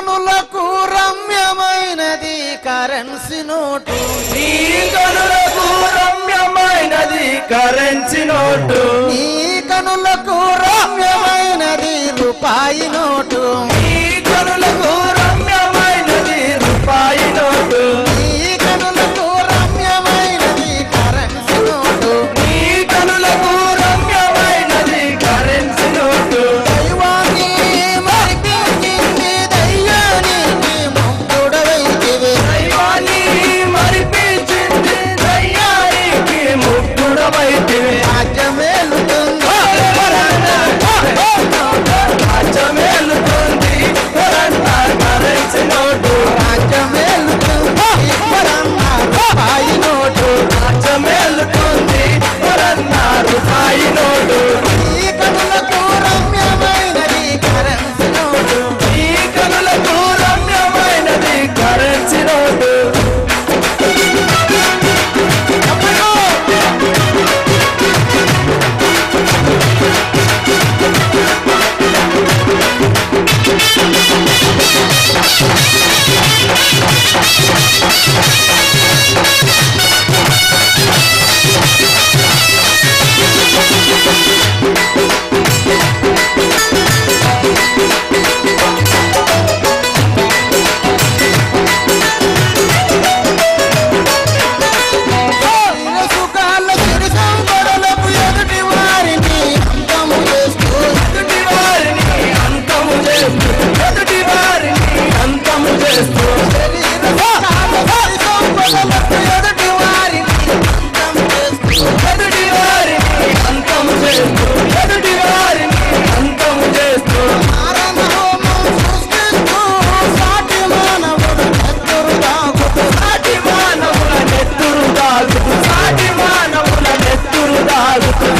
కనులకు రమ్యమైనది currency note. నీ కనులకు రమ్యమైనది కరెన్సీ నోటు. నీ కనులకు రమ్యమైనది రూపాయి నోటు. సాటి మానవుల నెత్తురు దాగుతుంది.